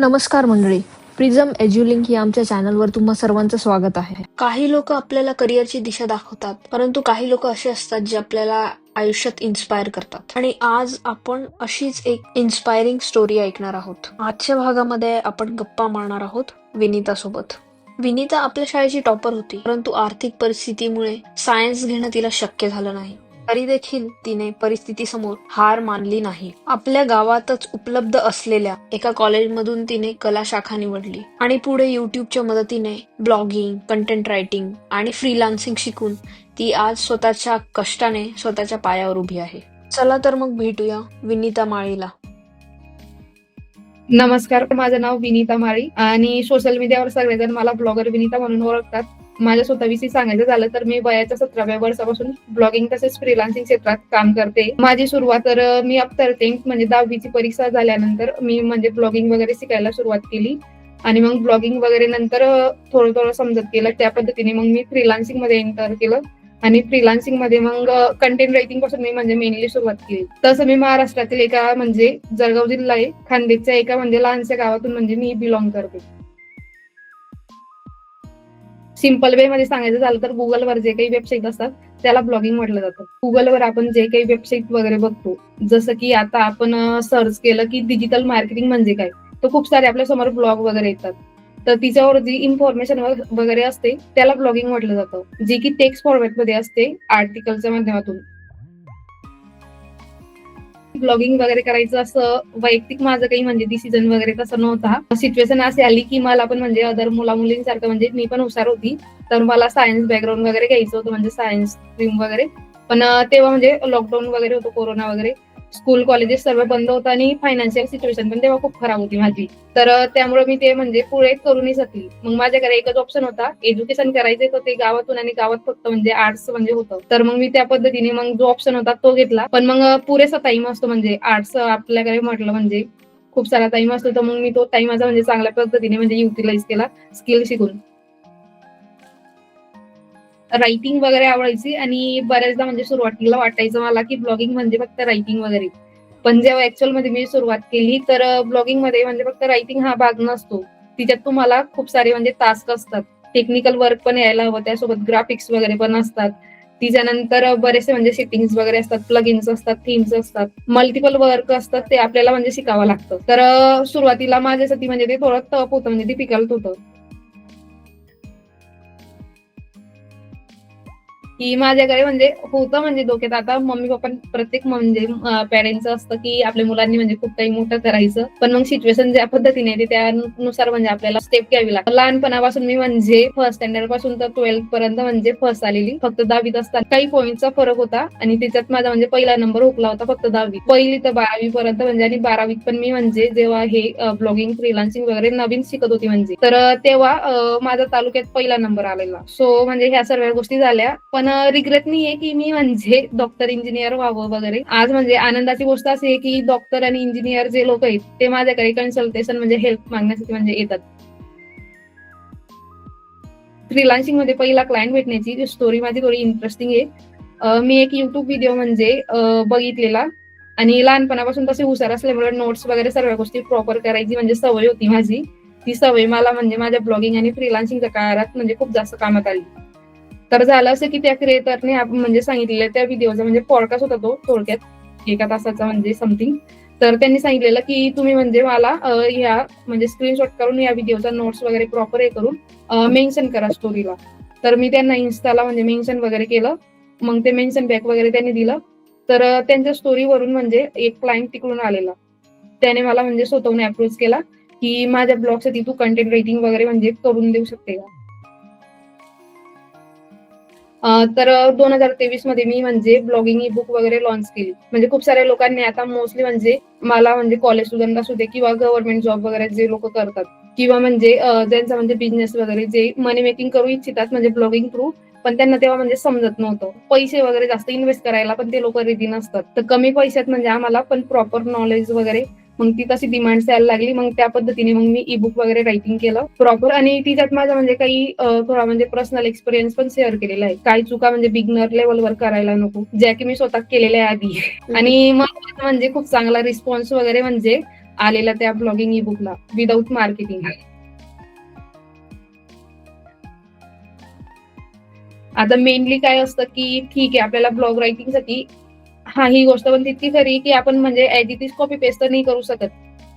नमस्कार मंडळी. प्रिझम एज्युलिंक या आमच्या चॅनलवर तुम्हा सर्वांचं स्वागत आहे. काही लोक आपल्याला करिअरची दिशा दाखवतात परंतु काही लोक असे असतात जे आपल्याला आयुष्यात इन्स्पायर करतात. आणि आज आपण अशीच एक इन्स्पायरिंग स्टोरी ऐकणार आहोत. आजच्या भागामध्ये आपण गप्पा मारणार आहोत विनीता सोबत विनीता आपल्या शाळेची टॉपर होती परंतु आर्थिक परिस्थितीमुळे सायन्स घेणं तिला शक्य झालं नाही. तरी देखील तिने परिस्थितीसमोर हार मानली नाही. आपल्या गावातच उपलब्ध असलेल्या एका कॉलेजमधून तिने कला शाखा निवडली आणि पुढे युट्यूबच्या मदतीने ब्लॉगिंग कंटेंट रायटिंग आणि फ्रीलान्सिंग शिकून ती आज स्वतःच्या कष्टाने स्वतःच्या पायावर उभी आहे. चला तर मग भेटूया विनीता माळीला. नमस्कार माझं नाव विनीता माळी आणि सोशल मीडियावर सगळेजण मला ब्लॉगर विनीता म्हणून ओळखतात. माझ्या स्वतःविषयी सांगायचं झालं तर मी वयाच्या सतराव्या वर्षापासून ब्लॉगिंग तसेच फ्रीलान्सिंग क्षेत्रात काम करते. माझी सुरुवात तर मी अप्तर टेन्थ म्हणजे दहावीची परीक्षा झाल्यानंतर मी म्हणजे ब्लॉगिंग वगैरे शिकायला सुरुवात केली. आणि मग ब्लॉगिंग वगैरे नंतर थोडं थोडं समजत गेलं. त्या पद्धतीने मग मी फ्रीलान्सिंगमध्ये एंटर केलं. आणि फ्रीलान्सिंगमध्ये मग कंटेंट रायटिंगपासून मी म्हणजे मेनली सुरुवात केली. तसं मी महाराष्ट्रातील एका म्हणजे जळगाव जिल्हा आहे. खानदेशच्या एका म्हणजे लहानशा गावातून म्हणजे मी बिलॉंग करते. सिंपल वे मध्ये सांगायचं झालं तर गुगलवर जे काही वेबसाईट असतात त्याला ब्लॉगिंग म्हटलं जातं. गुगलवर आपण जे काही वेबसाईट वगैरे बघतो जसं की आता आपण सर्च केलं की डिजिटल मार्केटिंग म्हणजे काय? तर खूप सारे आपल्यासमोर ब्लॉग वगैरे येतात. तर तिच्यावर जी इन्फॉर्मेशन वगैरे असते त्याला ब्लॉगिंग म्हटलं जातं. जे की टेक्स्ट फॉर्मॅटमध्ये असते आर्टिकलच्या माध्यमातून. ब्लॉगिंग वगैरे करायचं असं वैयक्तिक माझं काही म्हणजे डिसिजन वगैरे तसं नव्हता. सिच्युएशन अशी आली की मला पण म्हणजे अदर मुला मुलींसारखं म्हणजे मी पण हुशार होती. तर मला सायन्स बॅकग्राऊंड वगैरे घ्यायचं होतं म्हणजे सायन्स स्ट्रीम वगैरे. पण तेव्हा म्हणजे लॉकडाऊन वगैरे होतं कोरोना वगैरे. स्कूल कॉलेजेस सर्व बंद होतं आणि फायनान्शियल सिच्युएशन पण तेव्हा खूप खराब होती माझी. तर त्यामुळे मी ते म्हणजे पुढे करू नाही शकली. मग माझ्याकडे एकच ऑप्शन होता. एज्युकेशन करायचं तर ते गावातून आणि गावात फक्त म्हणजे आर्ट्स म्हणजे होतं. तर मग मी त्या पद्धतीने मग जो ऑप्शन होता तो घेतला. पण मग पुरेसा टाइम असतो म्हणजे आर्ट्स आपल्याकडे म्हटलं म्हणजे खूप सारा टाइम असतो. तर मग मी तो टाइम माझा म्हणजे चांगल्या पद्धतीने म्हणजे युटिलाइज केला स्किल शिकून. रायटिंग वगैरे आवडायची आणि बऱ्याचदा म्हणजे सुरुवातीला वाटायचं मला की ब्लॉगिंग म्हणजे फक्त रायटिंग वगैरे. पण जेव्हा ऍक्च्युअलमध्ये मी सुरुवात केली तर ब्लॉगिंगमध्ये म्हणजे फक्त रायटिंग हा भाग नसतो. तिच्यात तुम्हाला खूप सारे म्हणजे टास्क असतात. टेक्निकल वर्क पण यायला हवं त्यासोबत ग्राफिक्स वगैरे पण असतात. तिच्यानंतर बरेचसे म्हणजे सेटिंग्स वगैरे असतात प्लगिन्स असतात थीम्स असतात. मल्टिपल वर्क असतात ते आपल्याला म्हणजे शिकावं लागतं. तर सुरुवातीला माझ्यासाठी म्हणजे ते थोडं टफ होतं म्हणजे डिफिकल्ट होतं. की माझ्याकडे म्हणजे होतं म्हणजे डोक्यात. आता मम्मी पप्पा प्रत्येक म्हणजे पेरेंट्स असतं की आपल्या मुलांनी म्हणजे खूप काही मोठं करायचं. पण मग सिच्युएशन ज्या पद्धतीने येते त्यानुसार म्हणजे आपल्याला स्टेप घ्यावी लागते लहानपणापासून मी म्हणजे फर्स्ट स्टँडर्डपासून तर ट्वेल्थ पर्यंत म्हणजे फर्स्ट आलेली. फक्त दहावीत असताना काही पॉईंटचा फरक होता आणि त्याच्यात माझा म्हणजे पहिला नंबर हुकला होता फक्त दहावी पहिली तर बारावी पर्यंत म्हणजे आणि बारावीत पण मी म्हणजे जेव्हा हे ब्लॉगिंग फ्रीलान्सिंग वगैरे नवीन शिकत होती म्हणजे. तर तेव्हा माझा तालुक्यात पहिला नंबर आलेला. सो म्हणजे ह्या सर्व गोष्टी झाल्या. पण रिग्रेट नाही आहे की मी म्हणजे डॉक्टर इंजिनियर व्हावं वगैरे. आज म्हणजे आनंदाची गोष्ट अशी आहे की डॉक्टर आणि इंजिनियर जे लोक आहेत ते माझ्याकडे कन्सल्टेशन म्हणजे हेल्प मागण्यासाठी म्हणजे येतात. फ्रीलान्सिंगमध्ये पहिला क्लायंट भेटण्याची स्टोरी माझी थोडी इंटरेस्टिंग आहे. मी एक युट्यूब व्हिडिओ म्हणजे बघितलेला. आणि लहानपणापासून तसे हुशार असल्यामुळे नोट्स वगैरे सर्व गोष्टी प्रॉपर करायची म्हणजे सवय होती माझी. ती सवय मला म्हणजे माझ्या ब्लॉगिंग आणि फ्रीलान्सिंगच्या काळात म्हणजे खूप जास्त कामात आली. तर झालं असं की त्या क्रिएटरने म्हणजे सांगितलेलं त्या व्हिडिओचा म्हणजे पॉडकास्ट होता तो थोडक्यात एका तासाचा म्हणजे समथिंग तर त्यांनी सांगितलेलं की तुम्ही म्हणजे मला ह्या म्हणजे स्क्रीनशॉट करून या व्हिडिओचा नोट्स वगैरे प्रॉपर हे करून मेन्शन करा स्टोरीला तर मी त्यांना इन्स्टाला म्हणजे मेन्शन वगैरे केलं. मग ते मेन्शन बॅक वगैरे त्यांनी दिलं. तर त्यांच्या स्टोरीवरून म्हणजे एक क्लायंट तिकडून आलेला. त्याने मला म्हणजे स्वतःहून अप्रोच केला की माझ्या ब्लॉगसाठी तू कंटेंट रायटिंग वगैरे म्हणजे करून देऊ शकते का? तर दोन हजार तेवीसमध्ये मी म्हणजे ब्लॉगिंग ई बुक वगैरे लॉन्च केली. म्हणजे खूप साऱ्या लोकांनी आता मोस्टली म्हणजे मला म्हणजे कॉलेज स्टुडंट असू दे किंवा गव्हर्नमेंट जॉब वगैरे जे लोक करतात. किंवा म्हणजे ज्यांचा म्हणजे बिझनेस वगैरे जे मनी मेकिंग करू इच्छितात म्हणजे ब्लॉगिंग थ्रू पण त्यांना तेव्हा म्हणजे समजत नव्हतं. पैसे वगैरे जास्त इन्व्हेस्ट करायला पण ते लोक रेडी नसतात. तर कमी पैशात म्हणजे आम्हाला पण प्रॉपर नॉलेज वगैरे मग ती तशी डिमांड यायला लागली मग त्या पद्धतीने मग मी ई बुक वगैरे रायटिंग केलं. प्रॉपर आणि तिच्यात माझा म्हणजे काही थोडा म्हणजे पर्सनल एक्सपिरियन्स पण शेअर केलेला आहे. काही चुका म्हणजे बिगनर लेवलवर करायला नको ज्या की मी स्वतः केलेल्या आहे आधी आणि मग म्हणजे खूप चांगला रिस्पॉन्स वगैरे म्हणजे आलेल्या त्या ब्लॉगिंग ई बुकला विदाऊट मार्केटिंग आता मेनली काय असतं की ठीक आहे आपल्याला ब्लॉग रायटिंगसाठी हा ही गोष्ट पण तितकी खरी की आपण म्हणजे ऍज कॉपी पेस्ट तर नाही करू शकत.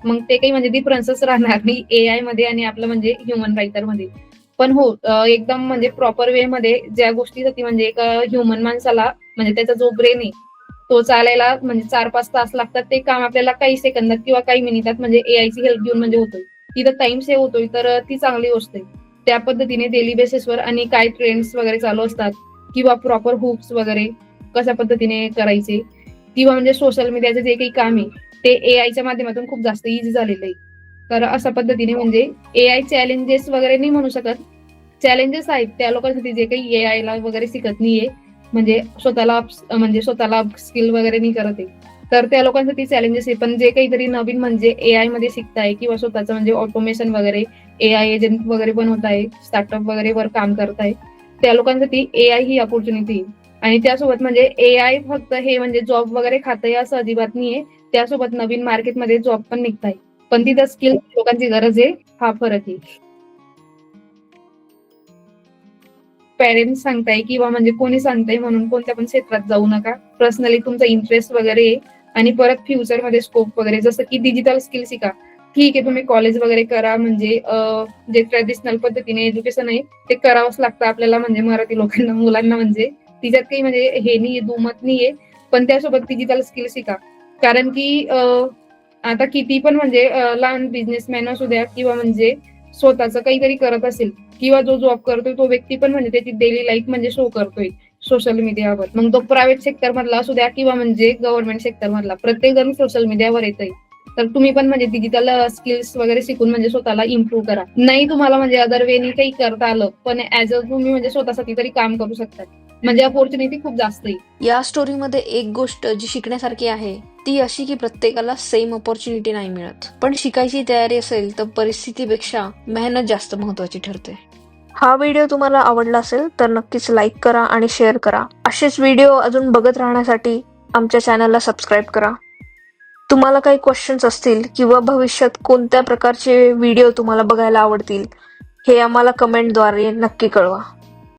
मग ते काही म्हणजे डिफरन्सच राहणार नाही एआयमध्ये आणि आपलं म्हणजे ह्युमन रायटरमध्ये. पण हो एकदम म्हणजे प्रॉपर वे मध्ये ज्या गोष्टीसाठी म्हणजे एक ह्युमन माणसाला म्हणजे त्याचा जो ब्रेन आहे तो चालायला म्हणजे चार पाच तास लागतात. ते काम आपल्याला काही सेकंदात किंवा काही मिनिटात म्हणजे एआयची हेल्प घेऊन म्हणजे होतोय. तिथं टाइम सेव्ह होतोय तर ती चांगली गोष्ट आहे. त्या पद्धतीने डेली बेसिसवर आणि काय ट्रेंड्स वगैरे चालू असतात किंवा प्रॉपर हुक्स वगैरे कशा पद्धतीने करायचे? किंवा म्हणजे सोशल मीडियाचं जे काही काम आहे ते एआयच्या माध्यमातून खूप जास्त इझी झालेलं आहे. तर अशा पद्धतीने म्हणजे एआय चॅलेंजेस वगैरे नाही म्हणू शकत. चॅलेंजेस आहेत त्या लोकांसाठी जे काही एआय ला वगैरे शिकत नाहीये. म्हणजे स्वतःला म्हणजे स्वतःला स्किल वगैरे नाही करत आहे. तर त्या लोकांसाठी चॅलेंजेस आहे. पण जे काहीतरी नवीन म्हणजे एआयमध्ये शिकताय किंवा स्वतःचं म्हणजे ऑटोमेशन वगैरे एआय एजंट वगैरे बनवत आहे स्टार्टअप वगैरे वर काम करत आहे त्या लोकांसाठी एआय ही अपॉर्च्युनिटी आहे. आणि त्यासोबत म्हणजे ए आय फक्त हे म्हणजे जॉब वगैरे खातंय असं अजिबात नाहीये. त्यासोबत नवीन मार्केटमध्ये जॉब पण निघताय. पण तिथं स्किल लोकांची गरज आहे. हा फरक आहे. पेरेंट्स सांगताय किंवा म्हणजे कोणी सांगताय म्हणून कोणत्या पण क्षेत्रात जाऊ नका. पर्सनली तुमचा इंटरेस्ट वगैरे आहे. आणि परत फ्युचरमध्ये स्कोप वगैरे जसं की डिजिटल स्किल शिका. ठीक आहे तुम्ही कॉलेज वगैरे करा म्हणजे जे ट्रेडिशनल पद्धतीने एज्युकेशन आहे ते करावंच लागतं आपल्याला म्हणजे मराठी लोकांना मुलांना म्हणजे. तिच्यात काही म्हणजे हे नाहीये दुमत नाहीये. पण त्यासोबत डिजिटल स्किल शिका. कारण की आता किती पण म्हणजे लहान बिझनेसमॅन असू द्या किंवा म्हणजे स्वतःच काहीतरी करत असेल किंवा जो जॉब करतोय तो व्यक्ती पण म्हणजे त्याची डेली लाईफ म्हणजे शो करतोय सोशल मीडियावर मग तो प्रायव्हेट सेक्टर मधला असू द्या किंवा म्हणजे गव्हर्नमेंट सेक्टर मधला प्रत्येक जण सोशल मीडियावर येतोय. तर तुम्ही पण म्हणजे डिजिटल स्किल्स वगैरे शिकून म्हणजे स्वतःला इम्प्रूव्ह करा. नाही तुम्हाला म्हणजे अदर वेनी काही करता आलं पण ऍज अ तुम्ही म्हणजे स्वतःसाठी तरी काम करू शकता. म्हणजे अपॉर्च्युनिटी खूप जास्त आहे. या स्टोरीमध्ये एक गोष्ट जी शिकण्यासारखी आहे ती अशी की प्रत्येकाला सेम ऑपॉर्च्युनिटी नाही मिळत. पण शिकायची तयारी असेल तर परिस्थितीपेक्षा मेहनत जास्त महत्वाची ठरते. हा व्हिडिओ तुम्हाला आवडला असेल तर नक्कीच लाईक करा आणि शेअर करा. असेच व्हिडिओ अजून बघत राहण्यासाठी आमच्या चॅनलला सबस्क्राईब करा. तुम्हाला काही क्वेश्चन्स असतील किंवा भविष्यात कोणत्या प्रकारचे व्हिडिओ तुम्हाला बघायला आवडतील हे आम्हाला कमेंटद्वारे नक्की कळवा.